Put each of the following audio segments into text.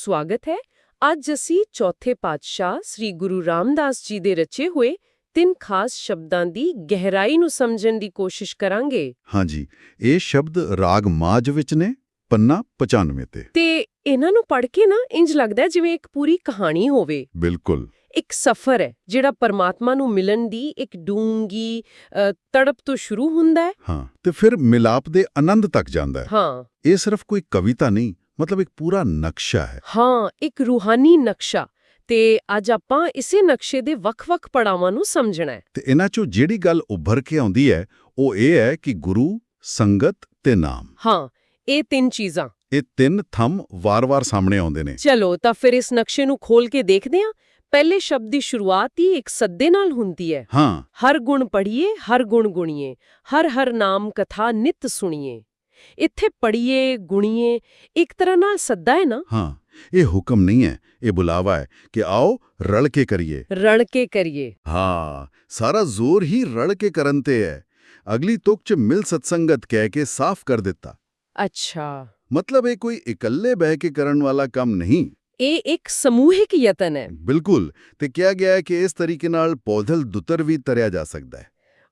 ਸਵਾਗਤ ਹੈ। ਅੱਜ ਅਸੀਂ ਚੌਥੇ ਪਾਤਸ਼ਾਹ ਸ੍ਰੀ ਗੁਰੂ ਰਾਮਦਾਸ ਜੀ ਦੇ ਰਚੇ ਹੋਏ ਤਿੰਨ ਖਾਸ ਸ਼ਬਦਾਂ ਦੀ ਗਹਿਰਾਈ ਨੂੰ ਸਮਝਣ ਦੀ ਕੋਸ਼ਿਸ਼ ਕਰਾਂਗੇ। ਹਾਂਜੀ ਇਹ ਸ਼ਬਦ ਰਾਗ ਮਾਜ ਵਿੱਚ ਨੇ ਪੰਨਾ 95 ਤੇ। ਤੇ ਇਹਨਾਂ ਨੂੰ ਪੜ੍ਹ ਕੇ ਨਾ ਇੰਜ ਲੱਗਦਾ ਜਿਵੇਂ ਇੱਕ ਪੂਰੀ ਕਹਾਣੀ ਹੋਵੇ। ਬਿਲਕੁਲ। ਇੱਕ ਸਫ਼ਰ ਹੈ ਜਿਹੜਾ ਪਰਮਾਤਮਾ ਨੂੰ ਮਿਲਣ ਦੀ ਇੱਕ ਡੂੰਗੀ ਤੜਪ ਤੋਂ ਸ਼ੁਰੂ ਹੁੰਦਾ ਹੈ। ਹਾਂ ਤੇ ਫਿਰ ਮਿਲਾਪ ਦੇ ਆਨੰਦ ਤੱਕ ਜਾਂਦਾ ਹੈ। ਹਾਂ। ਇਹ ਸਿਰਫ ਕੋਈ ਕਵਿਤਾ ਨਹੀਂ ਮਤਲਬ ਇੱਕ ਪੂਰਾ ਨਕਸ਼ਾ ਹੈ। ਹਾਂ ਇੱਕ ਰੂਹਾਨੀ ਨਕਸ਼ਾ। ਤੇ ਅੱਜ ਆਪਾਂ ਇਸੇ ਨਕਸ਼ੇ ਦੇ ਵੱਖ-ਵੱਖ ਪੜਾਵਾਂ ਨੂੰ ਸਮਝਣਾ ਹੈ। ਤੇ ਇਹਨਾਂ ਚੋਂ ਜਿਹੜੀ ਗੱਲ ਉੱਭਰ ਕੇ ਆਉਂਦੀ ਹੈ ਉਹ ਇਹ ਹੈ ਕਿ ਗੁਰੂ ਸੰਗਤ ਤੇ ਨਾਮ। ਹਾਂ ਇਹ ਤਿੰਨ ਚੀਜ਼ਾਂ। ਇਹ ਤਿੰਨ ਥੰਮ ਵਾਰ-ਵਾਰ ਸਾਹਮਣੇ ਆਉਂਦੇ ਨੇ। ਚਲੋ ਤਾਂ ਫਿਰ ਇਸ ਨਕਸ਼ੇ ਨੂੰ ਖੋਲ ਕੇ ਦੇਖਦੇ ਹਾਂ। ਪਹਿਲੇ ਸ਼ਬਦ ਦੀ ਸ਼ੁਰੂਆਤ ਹੀ ਇੱਕ ਸੱਦੇ ਨਾਲ ਹੁੰਦੀ ਹੈ। ਹਾਂ। ਹਰ ਗੁਣ ਪੜੀਏ ਹਰ ਗੁਣ ਗੁਣੀਏ ਹਰ ਹਰ ਨਾਮ ਕਥਾ ਨਿਤ ਸੁਣੀਏ। ਇੱਥੇ ਪੜੀਏ ਗੁਣੀਏ ਇੱਕ ਤਰ੍ਹਾਂ ਨਾਲ ਸੱਦਾ ਹੈ ਨਾ? ਹਾਂ ਇਹ ਹੁਕਮ ਨਹੀਂ ਹੈ ਇਹ ਬੁਲਾਵਾ ਹੈ ਕਿ ਆਓ ਰਲ ਕੇ ਕਰੀਏ। ਰਣ ਕੇ ਕਰੀਏ। ਹਾਂ ਸਾਰਾ ਜ਼ੋਰ ਹੀ ਰਲ ਕੇ ਕਰਨ ਤੇ ਹੈ। ਅਗਲੀ ਤੁਕ ਚ ਮਿਲ ਸਤਸੰਗਤ ਕਹਿ ਕੇ ਸਾਫ਼ ਕਰ ਦਿੱਤਾ। ਅੱਛਾ। ਮਤਲਬ ਇਹ ਕੋਈ ਇਕੱਲੇ ਬਹਿ ਕੇ ਕਰਨ ਵਾਲਾ ਕੰਮ ਨਹੀਂ। ਇਹ ਇੱਕ ਸਮੂਹਿਕ ਯਤਨ ਹੈ। ਬਿਲਕੁਲ ਤੇ ਕਿਹਾ ਗਿਆ ਹੈ ਕਿ ਇਸ ਤਰੀਕੇ ਨਾਲ ਪੌਧਲ ਦੁੱਤਰ ਵੀ ਤਰਿਆ ਜਾ ਸਕਦਾ ਹੈ।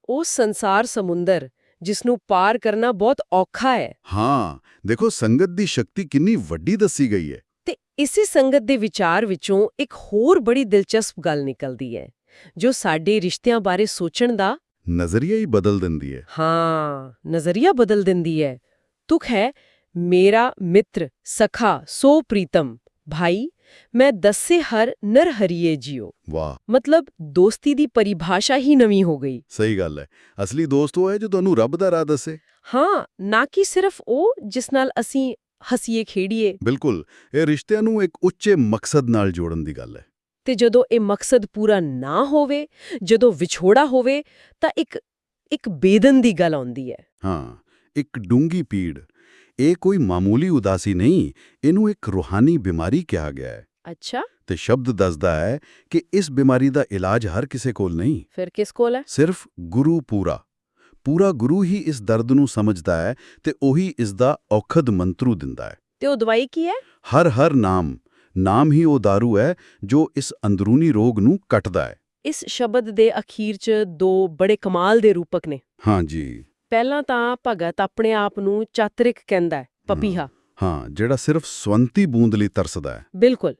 ਉਹ ਸੰਸਾਰ ਸਮੁੰਦਰ ਜਿਸ ਨੂੰ ਪਾਰ ਕਰਨਾ ਬਹੁਤ ਔਖਾ ਹੈ। ਹਾਂ ਦੇਖੋ ਸੰਗਤ ਦੀ ਸ਼ਕਤੀ ਕਿੰਨੀ ਵੱਡੀ ਦੱਸੀ ਗਈ ਹੈ। ਤੇ ਇਸੇ ਸੰਗਤ ਦੇ ਵਿਚਾਰ ਵਿੱਚੋਂ ਇੱਕ ਹੋਰ ਬੜੀ ਦਿਲਚਸਪ ਗੱਲ ਨਿਕਲਦੀ ਹੈ ਜੋ ਸਾਡੇ ਰਿਸ਼ਤਿਆਂ ਬਾਰੇ ਸੋਚਣ ਦਾ ਨਜ਼ਰੀਆ ਹੀ ਬਦਲ ਦਿੰਦੀ ਹੈ। ਹਾਂ ਨਜ਼ਰੀਆ ਬਦਲ ਦਿੰਦੀ ਹੈ। ਤੁਕ ਹੈ ਮੇਰਾ ਮਿੱਤਰ ਸਖਾ ਸੋ ਪ੍ਰੀਤਮ ਭਾਈ ਮੈਂ ਦੱਸੇ ਹਰ ਨਰ ਹਰੀਏ ਜਿਉ ਵਾਹ। ਮਤਲਬ ਦੋਸਤੀ ਦੀ ਪਰਿਭਾਸ਼ਾ ਹੀ ਨਵੀਂ ਹੋ ਗਈ। ਸਹੀ ਗੱਲ ਹੈ। ਅਸਲੀ ਦੋਸਤ ਉਹ ਹੈ ਜੋ ਤੁਹਾਨੂੰ ਰੱਬ ਦਾ ਰਾਹ ਦੱਸੇ। ਹਾਂ ਨਾ ਕਿ ਸਿਰਫ ਉਹ ਜਿਸ ਨਾਲ ਅਸੀਂ ਹਸੀਏ ਖੇਡੀਏ। ਬਿਲਕੁਲ ਇਹ ਰਿਸ਼ਤਿਆਂ ਨੂੰ ਇੱਕ ਉੱਚੇ ਮਕਸਦ ਨਾਲ ਜੋੜਨ ਦੀ ਗੱਲ ਹੈ। ਤੇ ਜਦੋਂ ਇਹ ਮਕਸਦ ਪੂਰਾ ਨਾ ਹੋਵੇ ਜਦੋਂ ਵਿਛੋੜਾ ਹੋਵੇ ਤਾਂ ਇੱਕ ਇੱਕ ਬੇਦਨ ਦੀ ਗੱਲ ਆਉਂਦੀ ਹੈ। ਹਾਂ ਇੱਕ ਡੂੰਗੀ ਪੀੜ। ਇਹ ਕੋਈ ਮਾਮੂਲੀ ਉਦਾਸੀ ਨਹੀਂ ਇਹਨੂੰ ਇੱਕ ਰੂਹਾਨੀ ਬਿਮਾਰੀ ਕਿਹਾ ਗਿਆ ਹੈ। ਅੱਛਾ। ਤੇ ਸ਼ਬਦ ਦੱਸਦਾ ਹੈ ਕਿ ਇਸ ਬਿਮਾਰੀ ਦਾ ਇਲਾਜ ਹਰ ਕਿਸੇ ਕੋਲ ਨਹੀਂ। ਫਿਰ ਕਿਸ ਕੋਲ ਹੈ? ਸਿਰਫ ਗੁਰੂ ਪੂਰਾ। ਪੂਰਾ ਗੁਰੂ ਹੀ ਇਸ ਦਰਦ ਨੂੰ ਸਮਝਦਾ ਹੈ ਤੇ ਉਹੀ ਇਸ ਦਾ ਔਖਦ ਮੰਤਰੂ ਦਿੰਦਾ ਹੈ। ਤੇ ਉਹ ਦਵਾਈ ਕੀ ਹੈ? ਹਰ ਹਰ ਨਾਮ। ਨਾਮ ਹੀ ਉਹ दारू ਹੈ ਜੋ ਇਸ ਅੰਦਰੂਨੀ ਰੋਗ ਨੂੰ ਕੱਟਦਾ ਹੈ। ਇਸ ਸ਼ਬਦ ਦੇ ਅਖੀਰ 'ਚ ਦੋ ਬੜੇ ਕਮਾਲ ਦੇ ਰੂਪਕ ਨੇ। ਹਾਂਜੀ ਪਹਿਲਾਂ ਤਾਂ ਭਗਤ ਆਪਣੇ ਆਪ ਨੂੰ ਚਾਤਰਿਕ ਕਹਿੰਦਾ ਹੈ ਪਪੀਹਾ। ਹਾਂ ਜਿਹੜਾ ਸਿਰਫ ਸਵੰਤੀ ਬੂੰਦ ਲਈ ਤਰਸਦਾ ਹੈ। ਬਿਲਕੁਲ।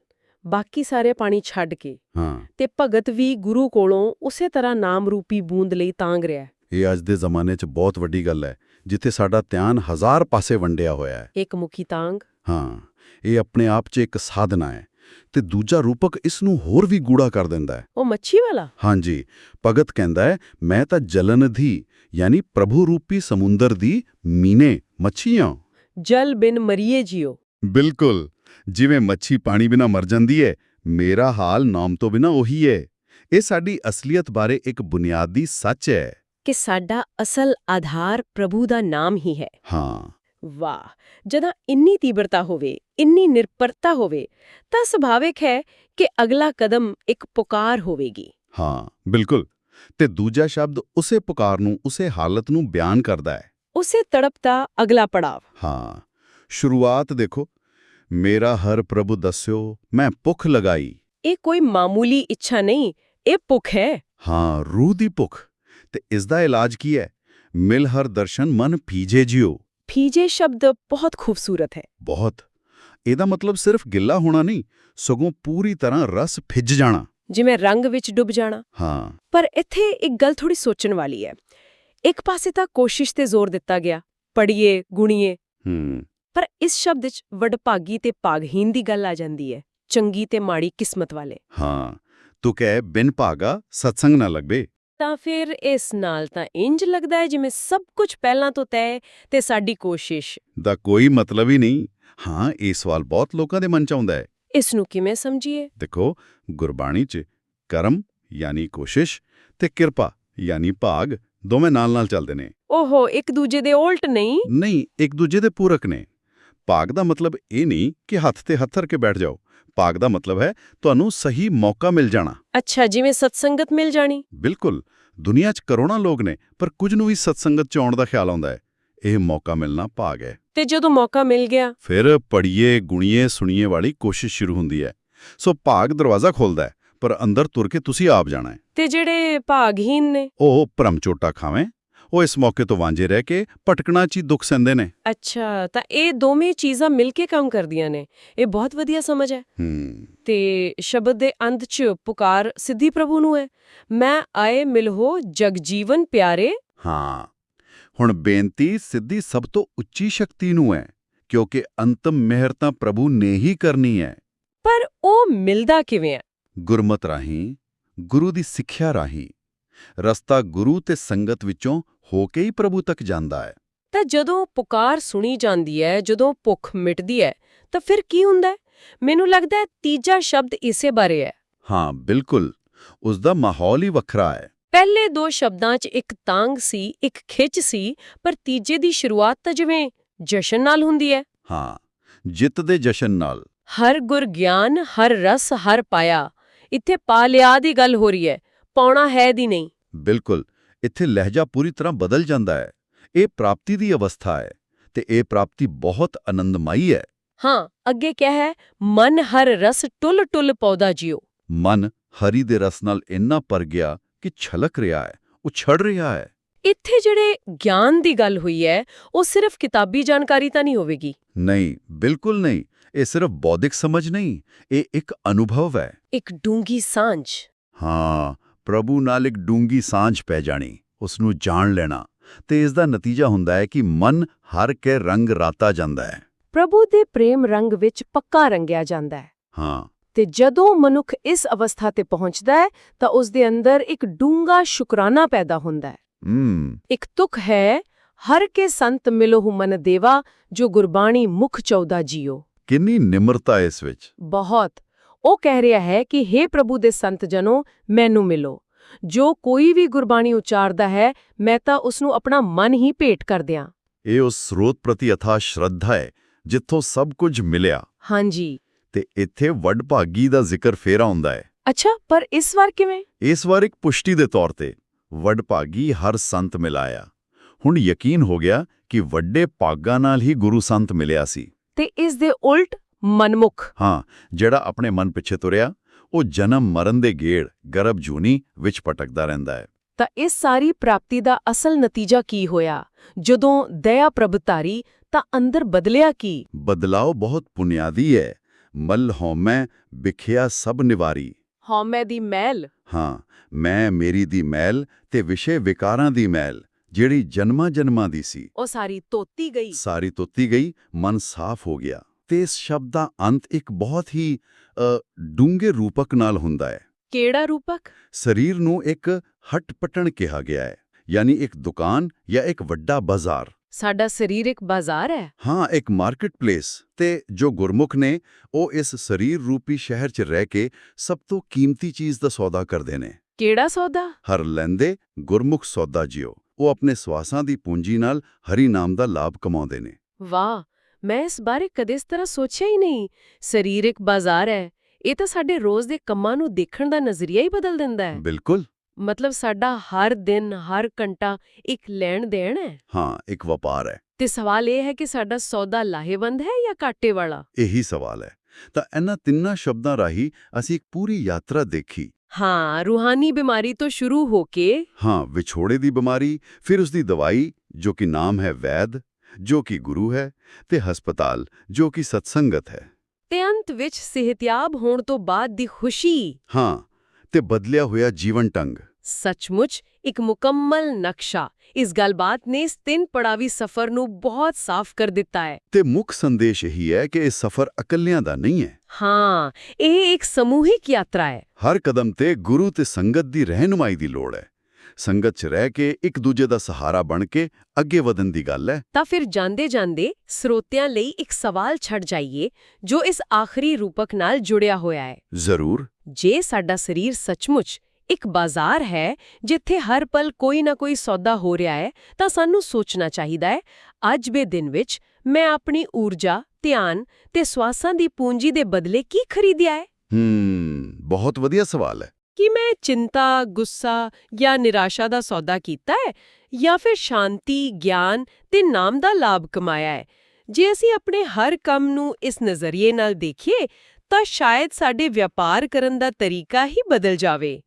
ਬਾਕੀ ਸਾਰੇ ਪਾਣੀ ਛੱਡ ਕੇ ਹਾਂ। ਤੇ ਭਗਤ ਵੀ ਗੁਰੂ ਕੋਲੋਂ ਉਸੇ ਤਰ੍ਹਾਂ ਨਾਮ ਰੂਪੀ ਬੂੰਦ ਲਈ ਤਾਂਗ ਰਿਹਾ ਹੈ। ਇਹ ਅੱਜ ਦੇ ਜ਼ਮਾਨੇ 'ਚ ਬਹੁਤ ਵੱਡੀ ਗੱਲ ਹੈ ਜਿੱਥੇ ਸਾਡਾ ਧਿਆਨ ਹਜ਼ਾਰ ਪਾਸੇ ਵੰਡਿਆ ਹੋਇਆ ਹੈ। ਇੱਕ ਮੁਖੀ ਤਾਂਗ। ਹਾਂ ਇਹ ਆਪਣੇ ਆਪ 'ਚ ਇੱਕ ਸਾਧਨਾ ਹੈ ਤੇ ਦੂਜਾ ਰੂਪਕ ਇਸ ਨੂੰ ਹੋਰ ਵੀ ਗੂੜਾ ਕਰ ਦਿੰਦਾ ਹੈ। ਉਹ ਮੱਛੀ ਵਾਲਾ? ਹਾਂਜੀ ਭਗਤ ਕਹਿੰਦਾ ਹੈ ਮੈਂ ਤਾਂ ਜਲਨਧੀ ਯਾਨੀ ਪ੍ਰਭੂ ਰੂਪੀ ਸਮੁੰਦਰ ਦੀ ਮੀਨੇ ਮੱਛੀਆਂ। ਜਲ ਬਿਨ ਮਰੀਏ ਜਿਉ ਬਿਲਕੁਲ। ਜਿਵੇਂ ਮੱਛੀ ਪਾਣੀ ਬਿਨਾ ਮਰ ਜਾਂਦੀ ਹੈ ਮੇਰਾ ਹਾਲ ਨਾਮ ਤੋਂ ਬਿਨਾ ਉਹੀ ਹੈ ਇਹ ਸਾਡੀ ਅਸਲੀਅਤ ਬਾਰੇ ਇੱਕ ਬੁਨਿਆਦੀ ਸੱਚ ਹੈ ਕਿ ਸਾਡਾ ਅਸਲ ਆਧਾਰ ਪ੍ਰਭੂ ਦਾ ਨਾਮ ਹੀ ਹੈ। ਹਾਂ। ਵਾਹ! ਜਦੋਂ ਇੰਨੀ ਤੀਬਰਤਾ ਹੋਵੇ ਇੰਨੀ ਨਿਰਪਰਤਾ ਹੋਵੇ ਤਾਂ ਸੁਭਾਵਿਕ ਹੈ ਕਿ ਅਗਲਾ ਕਦਮ ਇੱਕ ਪੁਕਾਰ ਹੋਵੇਗੀ। ਹਾਂ ਬਿਲਕੁਲ। ਤੇ ਦੂਜਾ ਸ਼ਬਦ ਉਸੇ ਪੁਕਾਰ ਨੂੰ ਉਸੇ ਹਾਲਤ ਨੂੰ ਬਿਆਨ ਕਰਦਾ ਹੈ। ਉਸੇ ਤੜਪ ਦਾ ਅਗਲਾ ਪੜਾਵ। ਹਾਂ। ਸ਼ੁਰੂਆਤ ਦੇਖੋ ਮੇਰਾ ਹਰ ਪ੍ਰਭੂ ਦੱਸਿਓ ਮੈਂ ਭੁੱਖ ਲਗਾਈ। ਇਹ ਕੋਈ ਮਾਮੂਲੀ ਇੱਛਾ ਨਹੀਂ ਇਹ ਭੁੱਖ ਹੈ। ਹਾਂ ਰੂਹ ਦੀ ਭੁੱਖ। ਤੇ ਇਸ ਦਾ ਇਲਾਜ ਕੀ ਹੈ? ਮਿਲ ਹਰ ਦਰਸ਼ਨ ਮਨ ਪੀਜੇ ਜਿਓ ਫੀਜੇ ਸ਼ਬਦ ਬਹੁਤ ਖੂਬਸੂਰਤ ਹੈ। ਬਹੁਤ। ਇਹਦਾ ਮਤਲਬ ਸਿਰਫ ਗਿੱਲਾ ਹੋਣਾ ਨਹੀਂ ਸਗੋਂ ਪੂਰੀ ਤਰ੍ਹਾਂ ਰਸ ਫਿੱਜ ਜਾਣਾ। ਜਿਵੇਂ ਰੰਗ ਵਿੱਚ ਡੁੱਬ ਜਾਣਾ। ਹਾਂ। ਪਰ ਇੱਥੇ ਇੱਕ ਗੱਲ ਥੋੜੀ ਸੋਚਣ ਵਾਲੀ ਹੈ। ਇੱਕ ਪਾਸੇ ਤਾਂ ਕੋਸ਼ਿਸ਼ ਤੇ ਜ਼ੋਰ ਦਿੱਤਾ ਗਿਆ। ਪੜੀਏ ਗੁਣੀਏ। ਹੂੰ। ਪਰ ਇਸ ਸ਼ਬਦ 'ਚ ਵਡਭਾਗੀ ਤੇ ਭਾਗਹੀਨ ਦੀ ਗੱਲ ਆ ਜਾਂਦੀ ਹੈ ਚੰਗੀ ਤੇ ਮਾੜੀ ਕਿਸਮਤ ਵਾਲੇ। ਹਾਂ ਤੂੰ ਕਹਿ ਬਿਨ ਭਾਗਾ ਸਤਸੰਗ ਨਾ ਲੱਗਵੇ ਤਾਂ ਫਿਰ ਇਸ ਨਾਲ ਤਾਂ ਇੰਜ ਲੱਗਦਾ ਹੈ ਜਿਵੇਂ ਸਭ ਕੁਝ ਪਹਿਲਾਂ ਤੋਂ ਤੈਅ ਤੇ ਸਾਡੀ ਕੋਸ਼ਿਸ਼। ਦਾ ਕੋਈ ਮਤਲਬ ਹੀ ਨਹੀਂ। ਹਾਂ ਇਹ ਸਵਾਲ ਬਹੁਤ ਲੋਕਾਂ ਦੇ ਮਨ ਚ ਆਉਂਦਾ ਹੈ। ਇਸ ਨੂੰ ਕਿਵੇਂ ਸਮਝੀਏ? ਦੇਖੋ ਗੁਰਬਾਣੀ 'ਚ ਕਰਮ ਯਾਨੀ ਕੋਸ਼ਿਸ਼ ਤੇ ਕਿਰਪਾ ਯਾਨੀ ਭਾਗ ਦੋਵੇਂ ਨਾਲ-ਨਾਲ ਚੱਲਦੇ ਨੇ। ਓਹੋ ਇੱਕ ਦੂਜੇ ਦੇ ਉਲਟ ਨਹੀਂ? ਨਹੀਂ ਇੱਕ ਦੂਜੇ ਦੇ ਪੂਰਕ ਨੇ। ਭਾਗ ਦਾ ਮਤਲਬ ਇਹ ਨਹੀਂ ਕਿ ਹੱਥ ਤੇ ਹੱਥ ਧਰ ਕੇ ਬੈਠ ਜਾਓ। ਭਾਗ ਦਾ ਮਤਲਬ ਹੈ ਤੁਹਾਨੂੰ ਸਹੀ ਮੌਕਾ ਮਿਲ ਜਾਣਾ। ਅੱਛਾ ਜਿਵੇਂ ਸਤਸੰਗਤ ਮਿਲ ਜਾਣੀ। ਬਿਲਕੁਲ ਦੁਨੀਆ 'ਚ ਕਰੋੜਾਂ ਲੋਕ ਨੇ ਪਰ ਕੁਝ ਨੂੰ ਵੀ ਸਤਸੰਗਤ 'ਚ ਆਉਣ ਦਾ ਖਿਆਲ ਆਉਂਦਾ ਹੈ। ਇਹ ਮੌਕਾ ਮਿਲਣਾ ਭਾਗ ਹੈ। ਤੇ ਜਦੋਂ ਮੌਕਾ ਮਿਲ ਗਿਆ। ਫਿਰ ਪੜੀਏ ਗੁਣੀਏ ਸੁਣੀਏ ਵਾਲੀ ਕੋਸ਼ਿਸ਼ ਸ਼ੁਰੂ ਹੁੰਦੀ ਹੈ। ਸੋ ਭਾਗ ਦਰਵਾਜ਼ਾ ਖੋਲਦਾ ਹੈ ਪਰ ਅੰਦਰ ਤੁਰ ਕੇ ਤੁਸੀਂ ਆਪ ਜਾਣਾ ਹੈ। ਤੇ ਜਿਹੜੇ ਭਾਗਹੀਨ ਨੇ? ਉਹ ਭਰਮ ਚੋਟਾ ਖਾਵੇਂ। ਉਹ ਇਸ ਮੌਕੇ ਤੋਂ ਵਾਂਝੇ ਰਹਿ ਕੇ ਭਟਕਣਾ 'ਚ ਹੀ ਦੁੱਖ ਸਹਿੰਦੇ ਨੇ। ਅੱਛਾ ਤਾਂ ਇਹ ਦੋਵੇਂ ਚੀਜ਼ਾਂ ਮਿਲ ਕੇ ਕੰਮ ਕਰਦੀਆਂ ਨੇ। ਇਹ ਬਹੁਤ ਵਧੀਆ ਸਮਝ ਹੈ। ਹੂੰ। ਤੇ ਸ਼ਬਦ ਦੇ ਅੰਤ 'ਚ ਪੁਕਾਰ ਸਿੱਧੀ ਪ੍ਰਭੂ ਨੂੰ ਹੈ। ਮੈਂ ਆਏ ਮਿਲਹੋ ਜਗਜੀਵਨ ਪਿਆਰੇ। ਹਾਂ। ਹੁਣ ਬੇਨਤੀ ਸਿੱਧੀ ਸਭ ਤੋਂ ਉੱਚੀ ਸ਼ਕਤੀ ਨੂੰ ਹੈ ਕਿਉਂਕਿ ਅੰਤਮ ਮਿਹਰ ਤਾਂ ਪ੍ਰਭੂ ਨੇ ਹੀ ਕਰਨੀ ਹੈ। ਪਰ ਉਹ ਮਿਲਦਾ ਕਿਵੇਂ ਹੈ? ਗੁਰਮਤ ਰਾਹੀਂ ਗੁਰੂ ਦੀ ਸਿੱਖਿਆ ਰਾਹੀਂ ਰਸਤਾ ਗੁਰੂ ਤੇ ਸੰਗਤ ਵਿੱਚੋਂ ਹੋ ਕੇ ਹੀ ਪ੍ਰਭੂ ਤੱਕ ਜਾਂਦਾ ਹੈ। ਤਾਂ ਜਦੋਂ ਪੁਕਾਰ ਸੁਣੀ ਜਾਂਦੀ ਹੈ ਜਦੋਂ ਭੁੱਖ ਮਿਟਦੀ ਹੈ ਤਾਂ ਫਿਰ ਕੀ ਹੁੰਦਾ ਮੈਨੂੰ ਲੱਗਦਾ ਹੈ ਤੀਜਾ ਸ਼ਬਦ ਇਸੇ ਬਾਰੇ ਹੈ। ਹਾਂ ਬਿਲਕੁਲ। ਉਸ ਦਾ ਮਾਹੌਲ ਹੀ ਵੱਖਰਾ ਹੈ। ਪਹਿਲੇ ਦੋ ਸ਼ਬਦਾਂ 'ਚ ਇੱਕ ਤਾਂਗ ਸੀ ਇੱਕ ਖਿੱਚ ਸੀ ਪਰ ਤੀਜੇ ਦੀ ਸ਼ੁਰੂਆਤ ਤਾਂ ਜਿਵੇਂ ਜਸ਼ਨ ਨਾਲ ਹੁੰਦੀ ਹੈ। ਹਾਂ ਜਿੱਤ ਦੇ ਜਸ਼ਨ ਨਾਲ। ਹਰ ਗੁਰ ਗਿਆਨ ਹਰ ਰਸ ਹਰ ਪਾਇਆ। ਇੱਥੇ ਪਾ ਲਿਆ ਦੀ ਗੱਲ ਹੋ ਰਹੀ ਹੈ ਪਾਉਣਾ ਹੈ ਦੀ ਨਹੀਂ। ਬਿਲਕੁਲ। ਇੱਥੇ ਲਹਿਜਾ ਪੂਰੀ ਤਰ੍ਹਾਂ ਬਦਲ ਜਾਂਦਾ ਹੈ। ਇਹ ਪ੍ਰਾਪਤੀ ਦੀ ਅਵਸਥਾ ਹੈ ਤੇ ਇਹ ਪ੍ਰਾਪਤੀ ਬਹੁਤ ਆਨੰਦਮਈ ਹੈ। ਹਾਂ ਅੱਗੇ ਕਿਹਾ ਹੈ ਮਨ ਹਰ ਰਸ ਟੁੱਲ ਟੁੱਲ ਪੌਦਾ ਜਿਉ ਮਨ ਹਰੀ ਦੇ ਰਸ ਨਾਲ ਇੰਨਾ ਭਰ ਗਿਆ ਕਿ ਛਲਕ ਰਿਹਾ ਹੈ ਉਛੜ ਰਿਹਾ ਹੈ। ਇੱਥੇ ਜਿਹੜੇ ਗਿਆਨ ਦੀ ਗੱਲ ਹੋਈ ਹੈ ਉਹ ਸਿਰਫ ਕਿਤਾਬੀ ਜਾਣਕਾਰੀ ਤਾਂ ਨਹੀਂ ਹੋਵੇਗੀ? ਨਹੀਂ ਬਿਲਕੁਲ ਨਹੀਂ ਇਹ ਸਿਰਫ ਬੌਧਿਕ ਸਮਝ ਨਹੀਂ ਇਹ ਇੱਕ ਅਨੁਭਵ ਹੈ। ਇੱਕ ਡੂੰਗੀ ਸਾਂਝ। ਹਾਂ ਪ੍ਰਭੂ ਨਾਲ ਇੱਕ ਡੂੰਗੀ ਸਾਂਝ ਪੈ ਜਾਣੀ ਉਸ ਨੂੰ ਜਾਣ ਲੈਣਾ। ਤੇ ਇਸ ਦਾ ਨਤੀਜਾ ਹੁੰਦਾ ਹੈ ਕਿ ਮਨ ਹਰ ਕੇ ਰੰਗ ਰਾਤਾ ਜਾਂਦਾ ਹੈ। ਪ੍ਰਭੂ ਦੇ ਪ੍ਰੇਮ ਰੰਗ ਵਿੱਚ ਪੱਕਾ ਰੰਗਿਆ ਜਾਂਦਾ ਹੈ। ਹਾਂ। ਤੇ ਜਦੋਂ ਮਨੁੱਖ ਇਸ ਅਵਸਥਾ ਤੇ ਪਹੁੰਚਦਾ ਹੈ ਤਾਂ ਉਸ ਦੇ ਅੰਦਰ ਇੱਕ ਡੂੰਗਾ ਸ਼ੁਕਰਾਨਾ ਪੈਦਾ ਹੁੰਦਾ ਹੈ। ਹਮ ਇੱਕ ਤੁਕ ਹੈ ਹਰ ਕੇ ਸੰਤ ਮਿਲੋਹੁ ਮਨ ਦੇਵਾ ਜੋ ਗੁਰਬਾਣੀ ਮੁਖ ਚੌਦਾ ਜੀਓ। ਕਿੰਨੀ ਨਿਮਰਤਾ ਇਸ ਵਿੱਚ। ਬਹੁਤ। ਉਹ ਕਹਿ ਰਿਹਾ ਹੈ ਕਿ हे ਪ੍ਰਭੂ ਦੇ ਸੰਤ ਜਨੋ ਮੈਨੂੰ ਮਿਲੋ। ਜੋ ਕੋਈ ਵੀ ਗੁਰਬਾਣੀ ਉਚਾਰਦਾ ਹੈ ਮੈਂ ਤਾਂ ਉਸ ਨੂੰ ਆਪਣਾ ਮਨ ਹੀ ਭੇਟ ਕਰ ਦਿਆਂ ਇਹ ਉਸ ਸਰੋਤ ਪ੍ਰਤੀ ਅਥਾ ਸ਼ਰਧਾ ਹੈ ਜਿੱਥੋਂ ਸਭ ਕੁਝ ਮਿਲਿਆ। ਹਾਂਜੀ। ਤੇ ਇੱਥੇ ਵੱਡਭਾਗੀ ਦਾ ਜ਼ਿਕਰ ਫੇਰ ਆਉਂਦਾ ਹੈ। ਅੱਛਾ ਪਰ ਇਸ ਵਾਰ ਕਿਵੇਂ? ਇਸ ਵਾਰ ਇੱਕ ਪੁਸ਼ਟੀ ਦੇ ਤੌਰ ਤੇ ਵੱਡਭਾਗੀ ਹਰ ਸੰਤ ਮਿਲਾਇਆ। ਹੁਣ ਯਕੀਨ ਹੋ ਗਿਆ ਕਿ ਵੱਡੇ ਭਾਗਾਂ ਨਾਲ ਹੀ ਗੁਰੂ ਸੰਤ ਮਿਲਿਆ ਸੀ। ਤੇ ਇਸ ਦੇ ਉਲਟ ਮਨਮੁਖ। ਹਾਂ ਜਿਹੜਾ ਆਪਣੇ ਮਨ ਪਿੱਛੇ ਤੁਰਿਆ ਉਹ ਜਨਮ ਮਰਨ ਦੇ ਗੇੜ ਗਰਭ ਜੂਨੀ ਵਿੱਚ ਭਟਕਦਾ ਰਹਿੰਦਾ ਹੈ। ਤਾਂ ਇਸ ਸਾਰੀ ਪ੍ਰਾਪਤੀ ਦਾ ਅਸਲ ਨਤੀਜਾ ਕੀ ਹੋਇਆ? ਜਦੋਂ ਦਇਆ ਪ੍ਰਭਤਾਰੀ ਤਾਂ ਅੰਦਰ ਬਦਲਿਆ ਕੀ? ਬਦਲਾਓ ਬਹੁਤ ਬੁਨਿਆਦੀ ਹੈ। ਮਲ ਹਉਮੈ ਵਿਖਿਆ ਸਭ ਨਿਵਾਰੀ। ਹਉਮੈ ਦੀ ਮੈਲ। ਹਾਂ ਮੈਂ ਮੇਰੀ ਦੀ ਮੈਲ ਤੇ ਵਿਸ਼ੇ ਵਿਕਾਰਾਂ ਦੀ ਮੈਲ ਜਿਹੜੀ ਜਨਮਾਂ ਜਨਮਾਂ ਦੀ ਸੀ। ਉਹ ਸਾਰੀ ਤੋਤੀ ਗਈ। ਸਾਰੀ ਤੁੱਤੀ ਗਈ ਮਨ ਸਾਫ਼ ਹੋ ਗਿਆ। ਤੇ ਇਸ ਸ਼ਬਦ ਦਾ ਅੰਤ ਇੱਕ ਬਹੁਤ ਹੀ ਡੂੰਘੇ ਰੂਪਕ ਨਾਲ ਹੁੰਦਾ ਹੈ। ਕਿਹੜਾ ਰੂਪਕ? ਸਰੀਰ ਨੂੰ ਇੱਕ ਹਟਪਟਣ ਕਿਹਾ ਗਿਆ ਹੈ ਯਾਨੀ ਇੱਕ ਦੁਕਾਨ ਜਾਂ ਇੱਕ ਵੱਡਾ ਬਾਜ਼ਾਰ। ਸਾਡਾ ਸਰੀਰ ਇੱਕ ਬਾਜ਼ਾਰ ਹੈ? ਹਾਂ ਇੱਕ ਮਾਰਕੀਟ ਪਲੇਸ ਤੇ ਜੋ ਗੁਰਮੁਖ ਨੇ ਉਹ ਇਸ ਸਰੀਰ ਰੂਪੀ ਸ਼ਹਿਰ 'ਚ ਰਹਿ ਕੇ ਸਭ ਤੋਂ ਕੀਮਤੀ ਚੀਜ਼ ਦਾ ਸੌਦਾ ਕਰਦੇ ਨੇ। ਕਿਹੜਾ ਸੌਦਾ? ਹਰ ਲੈਂਦੇ ਗੁਰਮੁਖ ਸੌਦਾ ਜਿਓ। ਉਹ ਆਪਣੇ ਸਵਾਸਾਂ ਦੀ ਪੂੰਜੀ ਨਾਲ ਹਰੀ ਨਾਮ ਦਾ ਲਾਭ ਕਮਾਉਂਦੇ ਨੇ। ਵਾਹ! ਮੈਂ ਇਸ ਬਾਰੇ ਕਦੇ ਇਸ ਤਰ੍ਹਾਂ ਸੋਚਿਆ ਹੀ ਨਹੀਂ। ਸਰੀਰ ਇੱਕ ਬਾਜ਼ਾਰ ਹੈ। ਇਹ ਤਾਂ ਸਾਡੇ ਰੋਜ਼ ਦੇ ਕੰਮਾਂ ਨੂੰ ਦੇਖਣ ਦਾ ਨਜ਼ਰੀਆ ਹੀ ਬਦਲ ਦਿੰਦਾ ਹੈ। ਬਿਲਕੁਲ। ਮਤਲਬ ਸਾਡਾ ਹਰ ਦਿਨ ਹਰ ਘੰਟਾ ਇੱਕ ਲੈਣ ਦੇਣ ਹੈ। ਹਾਂ ਇੱਕ ਵਪਾਰ ਹੈ। ਤੇ ਸਵਾਲ ਇਹ ਹੈ ਕਿ ਸਾਡਾ ਸੌਦਾ ਲਾਹੇਵੰਦ ਹੈ ਜਾਂ ਘਾਟੇ ਵਾਲਾ? ਇਹੀ ਸਵਾਲ ਹੈ। ਤਾਂ ਇਹਨਾਂ ਤਿੰਨਾਂ ਸ਼ਬਦਾਂ ਰਾਹੀਂ ਅਸੀਂ ਇੱਕ ਪੂਰੀ ਯਾਤਰਾ ਦੇਖੀ। ਹਾਂ ਰੂਹਾਨੀ ਬਿਮਾਰੀ ਤੋਂ ਸ਼ੁਰੂ ਹੋ ਕੇ ਹਾਂ ਵਿਛੋੜੇ ਦੀ ਬਿਮਾਰੀ ਫਿਰ ਉਸ ਦੀ ਦਵਾਈ ਜੋ ਕਿ ਨਾਮ ਹੈ ਵੈਦ ਜੋ ਕਿ ਗੁਰੂ ਹੈ ਤੇ ਹਸਪਤਾਲ ਜੋ ਕਿ ਸਤਸੰਗਤ ਹੈ। ਤੇ ਅੰਤ ਵਿੱਚ ਸਿਹਤਯਾਬ ਹੋਣ ਤੋਂ ਬਾਅਦ ਦੀ ਖੁਸ਼ੀ। ਹਾਂ ਤੇ ਬਦਲਿਆ ਹੋਇਆ ਜੀਵਨ ਢੰਗ। ਸੱਚਮੁੱਚ ਇੱਕ ਮੁਕੰਮਲ ਨਕਸ਼ਾ। ਇਸ ਗੱਲਬਾਤ ਨੇ ਇਸ ਤਿੰਨ ਪੜਾਵੀ ਸਫ਼ਰ ਨੂੰ ਬਹੁਤ ਸਾਫ਼ ਕਰ ਦਿੱਤਾ ਹੈ। ਤੇ ਮੁੱਖ ਸੰਦੇਸ਼ ਇਹੀ ਹੈ ਕਿ ਇਹ ਸਫ਼ਰ ਇਕੱਲਿਆਂ ਦਾ ਨਹੀਂ ਹੈ। ਹਾਂ ਇਹ ਇੱਕ ਸਮੂਹਿਕ ਯਾਤਰਾ ਹੈ। ਹਰ ਕਦਮ ਤੇ ਗੁਰੂ ਤੇ ਸੰਗਤ ਦੀ ਰਹਿਨੁਮਾਈ ਦੀ ਲੋੜ ਹੈ। ਸੰਗਤ 'ਚ ਰਹਿ ਕੇ ਇੱਕ ਦੂਜੇ ਦਾ ਸਹਾਰਾ ਬਣ ਕੇ ਅੱਗੇ ਵਧਣ ਦੀ ਗੱਲ ਹੈ। ਤਾਂ ਫਿਰ ਜਾਂਦੇ ਜਾਂਦੇ ਸਰੋਤਿਆਂ ਲਈ ਇੱਕ ਸਵਾਲ ਛੱਡ ਜਾਈਏ ਜੋ ਇਸ ਆਖਰੀ ਰੂਪਕ ਨਾਲ ਜੁੜਿਆ ਹੋਇਆ ਹੈ। ਜ਼ਰੂਰ। ਜੇ ਸਾਡਾ ਸਰੀਰ ਸੱਚਮੁੱਚ ਇੱਕ ਬਾਜ਼ਾਰ ਹੈ ਜਿੱਥੇ ਹਰ ਪਲ ਕੋਈ ਨਾ ਕੋਈ ਸੌਦਾ ਹੋ ਰਿਹਾ ਹੈ ਤਾਂ ਸਾਨੂੰ ਸੋਚਣਾ ਚਾਹੀਦਾ ਹੈ ਅੱਜ ਦੇ ਦਿਨ ਵਿੱਚ ਮੈਂ ਆਪਣੀ ਊਰਜਾ ਧਿਆਨ ਤੇ ਸਵਾਸਾਂ ਦੀ ਪੂੰਜੀ ਦੇ ਬਦਲੇ ਕੀ ਖਰੀਦਿਆ ਹੈ? ਹੂੰ ਬਹੁਤ ਵਧੀਆ ਸਵਾਲ ਹੈ। ਚਿੰਤਾ, ਗੁੱਸਾ ਜਾਂ ਨਿਰਾਸ਼ਾ ਦਾ ਸੌਦਾ ਕੀਤਾ ਹੈ ਜਾਂ ਫਿਰ ਸ਼ਾਂਤੀ, ਗਿਆਨ ਤੇ ਨਾਮ ਦਾ ਲਾਭ ਕਮਾਇਆ ਹੈ? ਜੇ ਅਸੀਂ ਆਪਣੇ ਹਰ ਕੰਮ ਨੂੰ ਇਸ ਨਜ਼ਰੀਏ ਨਾਲ ਦੇਖੀਏ ਤਾਂ ਸ਼ਾਇਦ ਸਾਡੇ ਵਪਾਰ ਕਰਨ ਦਾ ਤਰੀਕਾ ਹੀ ਬਦਲ ਜਾਵੇ।